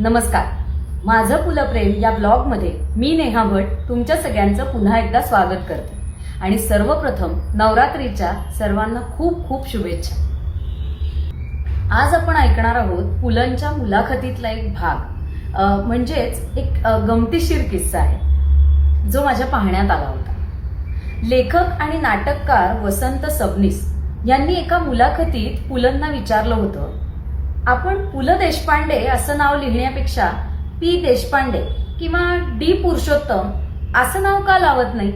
नमस्कार. माझं पुलप्रेम या ब्लॉगमध्ये मी नेहा भट तुमच्या सगळ्यांचं पुन्हा एकदा स्वागत करते. आणि सर्वप्रथम नवरात्रीच्या सर्वांना खूप खूप शुभेच्छा. आज आपण ऐकणार आहोत पुलंच्या मुलाखतीतला एक भाग. म्हणजेच एक गमतीशीर किस्सा आहे जो माझ्या पाहण्यात आला होता. लेखक आणि नाटककार वसंत सबनीस यांनी एका मुलाखतीत पुलंना विचारलं होतं आपण पु ल देशपांडे असं नाव लिहिण्यापेक्षा पी देशपांडे किंवा डी पुरुषोत्तम असं नाव का लावत नाही?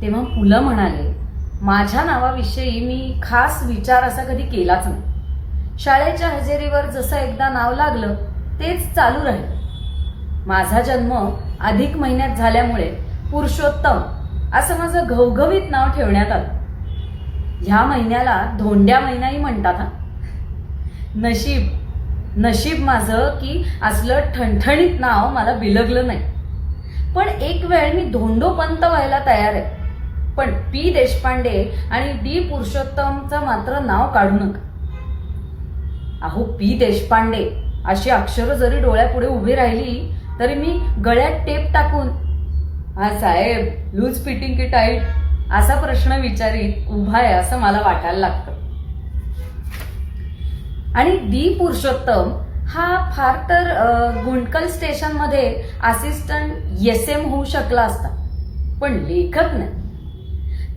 तेव्हा पु ल म्हणाले माझ्या नावाविषयी मी खास विचार असा कधी केलाच नाही. शाळेच्या हजेरीवर जसं एकदा नाव लागलं तेच चालू राहील. माझा जन्म अधिक महिन्यात झाल्यामुळे पुरुषोत्तम असं माझं घवघवीत नाव ठेवण्यात आलं. ह्या महिन्याला धोंड्या महिनाही म्हणतात हा. नशीब. नशीब माझं की असलं ठणठणीत नाव मला बिलगलं नाही. पण एक वेळ मी धोंडोपंत व्हायला तयार आहे. पण पी देशपांडे आणि डी पुरुषोत्तमचं मात्र नाव काढू नका. अहो पी देशपांडे अशी अक्षरं जरी डोळ्यापुढे उभी राहिली तरी मी गळ्यात टेप टाकून हा साहेब लूज फिटिंग की टाईट? असा प्रश्न विचारीत उभा आहे असं मला वाटायला लागतं. आणि डी पुरुषोत्तम हा फार तर गुंडकल स्टेशनमध्ये असिस्टंट एस एम होऊ शकला असता. पण लेखक नाही.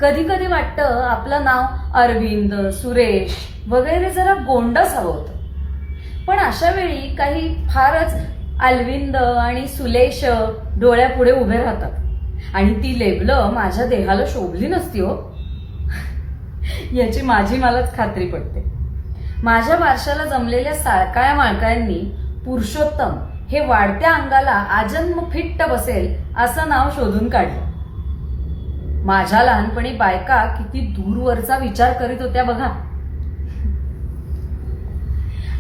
कधी कधी वाटतं आपलं नाव अरविंद सुरेश वगैरे जरा गोंडस हवं होतं. पण अशा वेळी काही फारच अल्विंद आणि सुलेश डोळ्यापुढे उभे राहतात. आणि ती लेबलं माझ्या देहाला शोभली नसती हो. याची माझी मलाच खात्री पडते. माझ्या वारशाला जमलेल्या साळकाळ्या माळकायांनी पुरुषोत्तम हे वाढत्या अंगाला आजन्म फिट्ट बसेल असं नाव शोधून काढलं. माझ्या लहानपणी बायका किती दूरवरचा विचार करीत होत्या बघा.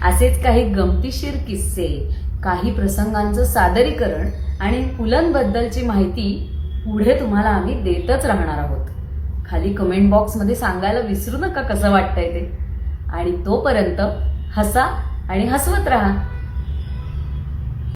असेच काही गमतीशीर किस्से काही प्रसंगांचं सादरीकरण आणि पुलंबद्दलची माहिती पुढे तुम्हाला आम्ही देतच राहणार आहोत. खाली कमेंट बॉक्समध्ये सांगायला विसरू नका कसं वाटतंय ते. आणि तोपर्यंत हसा आणि हसवत राहा.